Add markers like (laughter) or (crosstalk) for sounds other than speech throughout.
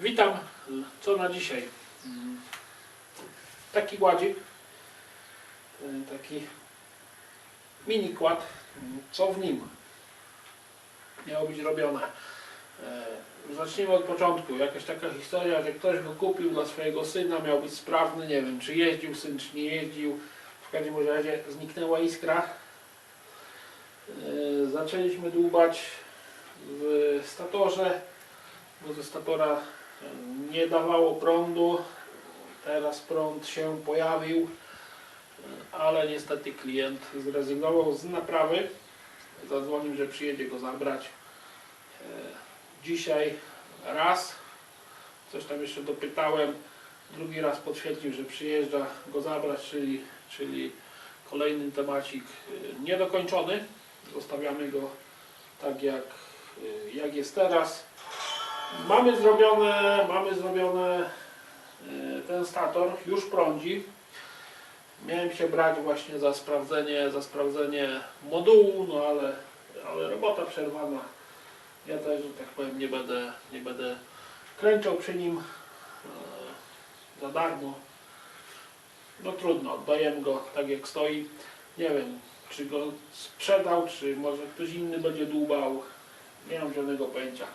Witam. Co na dzisiaj? Taki kładzik. Y, Taki mini kład. Co w nim miało być robione? Zacznijmy od początku. Jakaś taka historia, że ktoś go kupił dla swojego syna, miał być sprawny. Nie wiem, czy jeździł syn, czy nie jeździł. W każdym razie zniknęła iskra. Zaczęliśmy dłubać w statorze, bo ze statora nie dawało prądu. Teraz prąd się pojawił, ale niestety klient zrezygnował z naprawy. Zadzwonił, że przyjedzie go zabrać. E, Dzisiaj raz, coś tam jeszcze dopytałem, drugi raz potwierdził, że przyjeżdża go zabrać, czyli, czyli kolejny temacik e, niedokończony. Zostawiamy go tak jak, e, jak jest teraz. Mamy zrobione, mamy zrobione e, ten stator, już prądzi. Miałem się brać właśnie za sprawdzenie, za sprawdzenie modułu, no ale, ale robota przerwana. Ja też, że tak powiem, nie będę, nie będę kręcił przy nim e, za darmo. No trudno, oddajemy go tak jak stoi. Nie wiem, czy go sprzedał, czy może ktoś inny będzie dłubał. Nie mam żadnego pojęcia.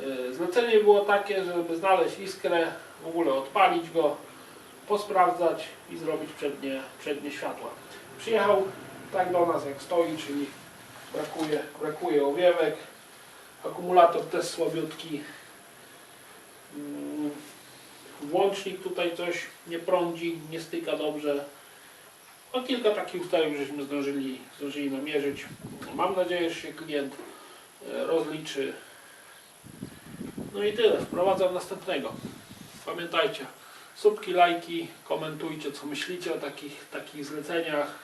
E, Zlecenie było takie, żeby znaleźć iskrę, w ogóle odpalić go, posprawdzać i zrobić przednie, przednie światła. Przyjechał tak do nas jak stoi, czyli brakuje, brakuje owiewek, akumulator też słabiutki, Mm, włącznik tutaj coś nie prądzi, nie styka dobrze. No kilka takich ustawień żeśmy zdążyli, zdążyli namierzyć. Mam nadzieję, że się klient e, rozliczy. No i tyle, wprowadzam następnego. Pamiętajcie, subki, lajki, komentujcie co myślicie o takich, takich zleceniach.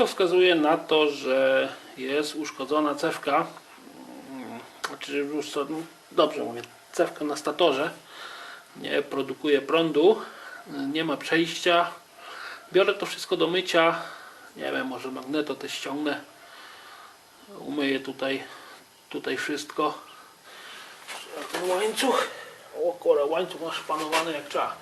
Wszystko wskazuje na to, że jest uszkodzona cewka. Mm, Znaczy, już co, no, dobrze mówię, cewka na statorze. Nie produkuje prądu, nie ma przejścia. Biorę to wszystko do mycia. Nie wiem, może magneto też ściągnę. Umyję tutaj, tutaj wszystko. Łańcuch. O kurwa, łańcuch masz panowany jak trzeba.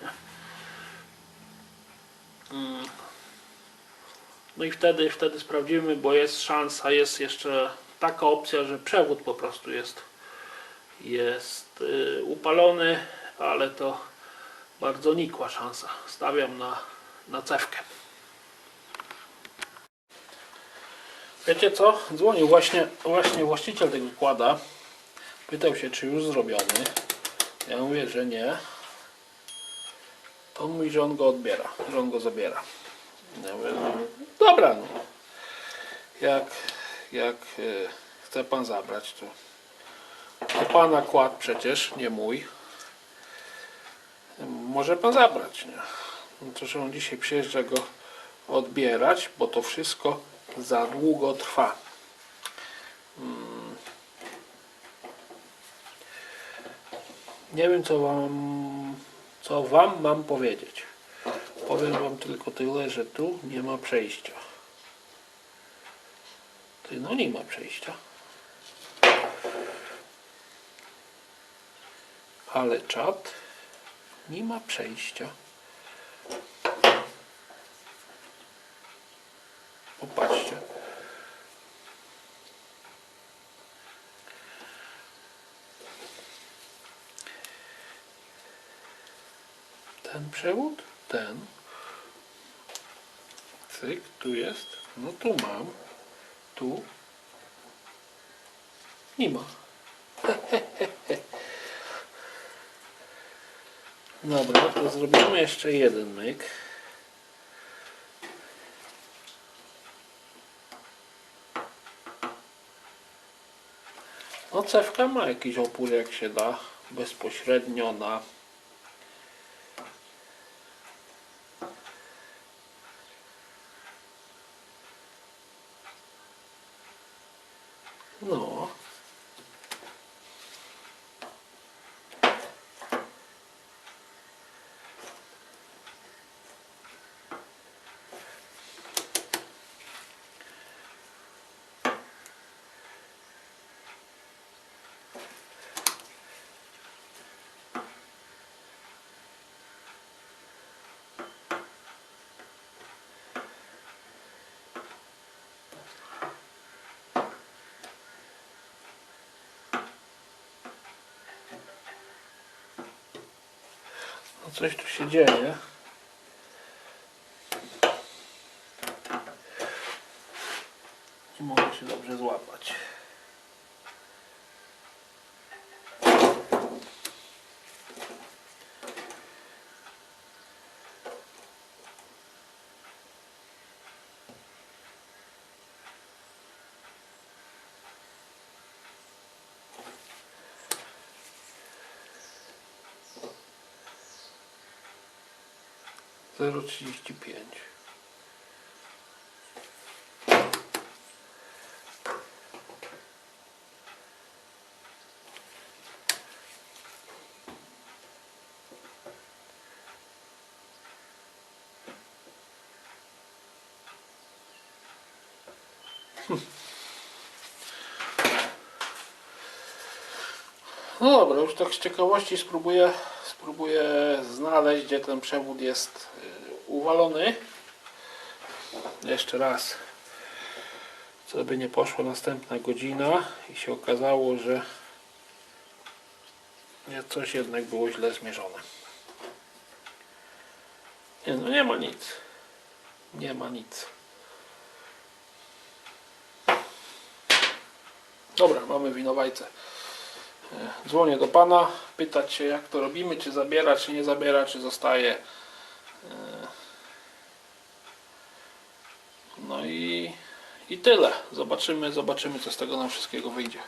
No i wtedy, wtedy sprawdzimy, bo jest szansa, jest jeszcze taka opcja, że przewód po prostu jest, jest y, upalony, ale to bardzo nikła szansa. Stawiam na, na cewkę. Wiecie co? Dzwonił właśnie, właśnie właściciel tego kłada. Pytał się, czy już zrobiony. Ja mówię, że nie. To mówi, że on go odbiera, że on go zabiera. Ja mówię, no, dobra, no. Jak, jak e, chce pan zabrać, to, to pana kład przecież, nie mój. Może pan zabrać, nie? No to, że on dzisiaj przyjeżdża go odbierać, bo to wszystko za długo trwa. Mm. Nie wiem, co wam, co wam mam powiedzieć. Powiem wam tylko tyle, że tu nie ma przejścia. Ty, no nie ma przejścia. Ale czat nie ma przejścia. Popatrzcie. Ten przewód? Ten. Cyk, tu jest. No tu mam. Tu. Nie ma. (laughs) Dobra, to zrobimy jeszcze jeden myk. No cewka ma jakiś opór jak się da bezpośrednio na No. Coś tu się dzieje. 0,35 Hmm. (laughs) No dobra, już tak z ciekawości spróbuję, spróbuję znaleźć, gdzie ten przewód jest uwalony. Jeszcze raz, co by nie poszła następna godzina i się okazało, że coś jednak było źle zmierzone. Nie, no nie ma nic. Nie ma nic. Dobra, mamy winowajcę. E, Dzwonię do pana, pytać się jak to robimy, czy zabiera, czy nie zabiera, czy zostaje. E, No i, i tyle. Zobaczymy, zobaczymy co z tego nam wszystkiego wyjdzie.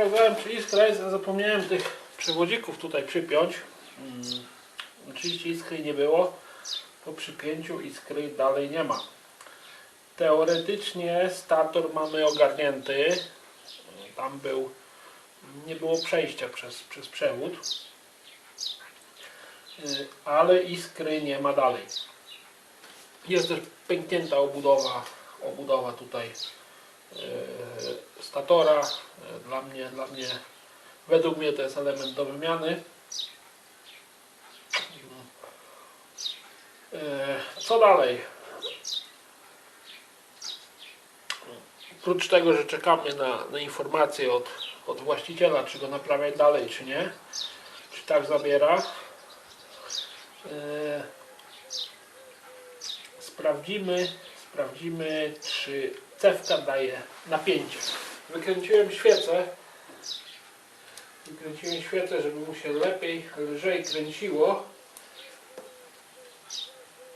Sprawdzałem czy iskra zapomniałem tych przewodzików tutaj przypiąć. Mm, Oczywiście iskry nie było. Po przypięciu iskry dalej nie ma. Teoretycznie stator mamy ogarnięty. Tam był, nie było przejścia przez, przez przewód. Y, Ale iskry nie ma dalej. Jest też pęknięta obudowa, obudowa tutaj statora. E, Dla mnie, dla mnie, według mnie to jest element do wymiany. E, Co dalej? Oprócz tego, że czekamy na, na informację od, od właściciela, czy go naprawiać dalej, czy nie, czy tak zabiera, e, sprawdzimy, sprawdzimy, czy cewka daje napięcie. Wykręciłem świecę, wykręciłem świecę, żeby mu się lepiej, lżej kręciło.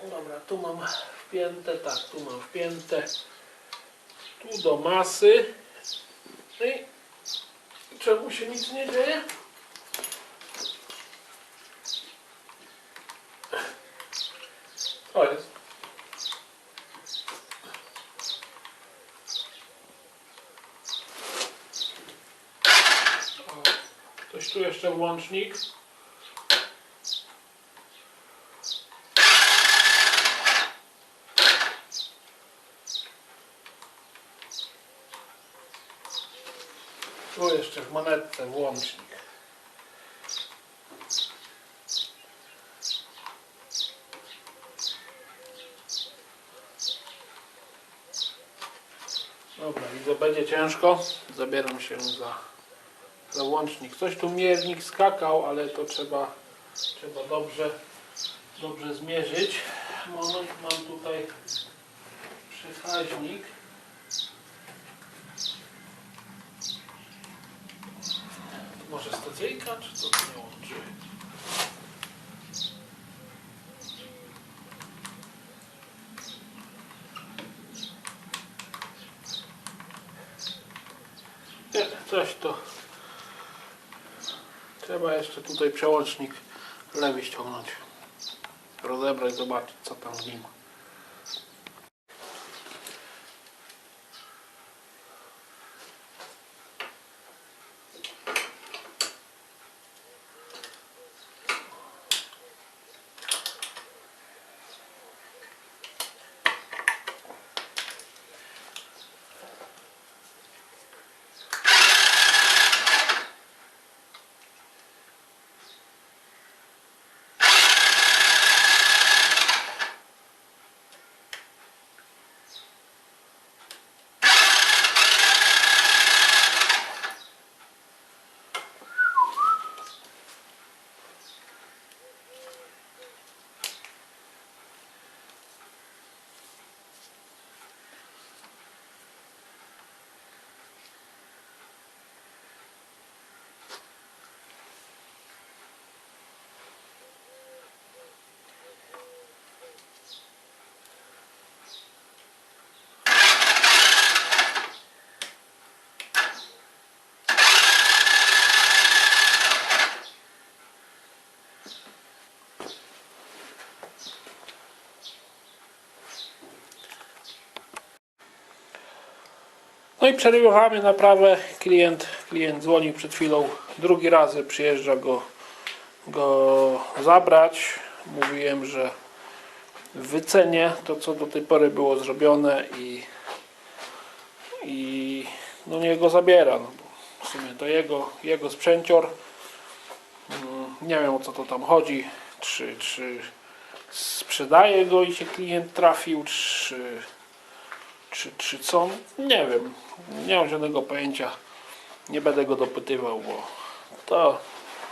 Dobra, tu mam wpięte, tak, tu mam wpięte, tu do masy. No I czemu się nic nie dzieje? To jest. O, Tu jeszcze włącznik. Tu jeszcze w monetce włącznik. Dobra, widzę, będzie ciężko. Zabieram się za, za łącznik. Coś tu miernik skakał, ale to trzeba, trzeba dobrze, dobrze zmierzyć. Mam tutaj przekaźnik. Może stacyjka, czy to nie łączy? Nie, coś to. Trzeba jeszcze tutaj przełącznik lewy ściągnąć. Rozebrać, zobaczyć co tam w nim. No i przerywamy naprawę. Klient, klient dzwonił przed chwilą. Drugi raz przyjeżdża go, go zabrać. Mówiłem, że wycenię to, co do tej pory było zrobione i, i no niech go zabiera. No bo w sumie to jego, jego sprzęcior. Mm, Nie wiem o co to tam chodzi. Czy, czy sprzedaje go i się klient trafił, czy czy, czy co? Nie wiem. Nie mam żadnego pojęcia. Nie będę go dopytywał, bo to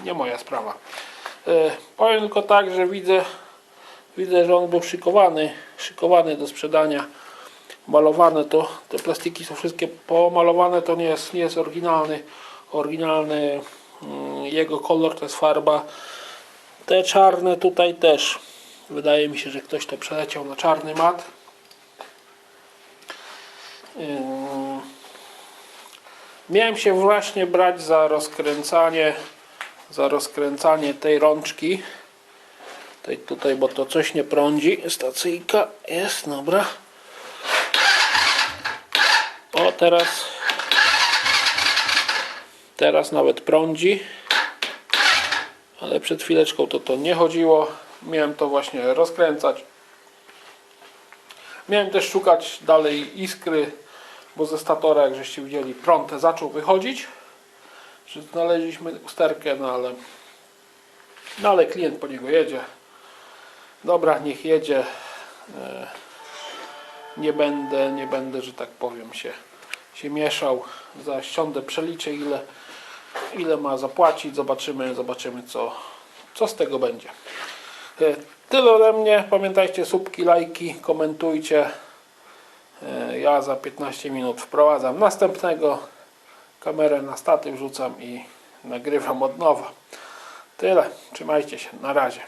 nie moja sprawa. E, powiem tylko tak, że widzę, widzę, że on był szykowany, szykowany do sprzedania. Malowane to, te plastiki są wszystkie pomalowane, to nie jest, nie jest oryginalny, oryginalny mm, jego kolor, to jest farba. Te czarne tutaj też. Wydaje mi się, że ktoś to przeleciał na czarny mat. Yy, Miałem się właśnie brać za rozkręcanie za rozkręcanie tej rączki. Tej tutaj, bo to coś nie prądzi. Stacyjka jest, dobra. O teraz teraz nawet prądzi. Ale przed chwileczką to to nie chodziło. Miałem to właśnie rozkręcać miałem też szukać dalej iskry bo ze statora jak żeście widzieli prąd zaczął wychodzić znaleźliśmy usterkę no ale no ale klient po niego jedzie. Dobra niech jedzie. E, nie będę nie będę że tak powiem się się mieszał. Za ściądę przeliczę ile ile ma zapłacić. Zobaczymy zobaczymy co co z tego będzie. E, tyle ode mnie. Pamiętajcie subki lajki komentujcie. E, ja za 15 minut wprowadzam następnego. Kamerę na statyw rzucam i nagrywam od nowa. Tyle. Trzymajcie się. Na razie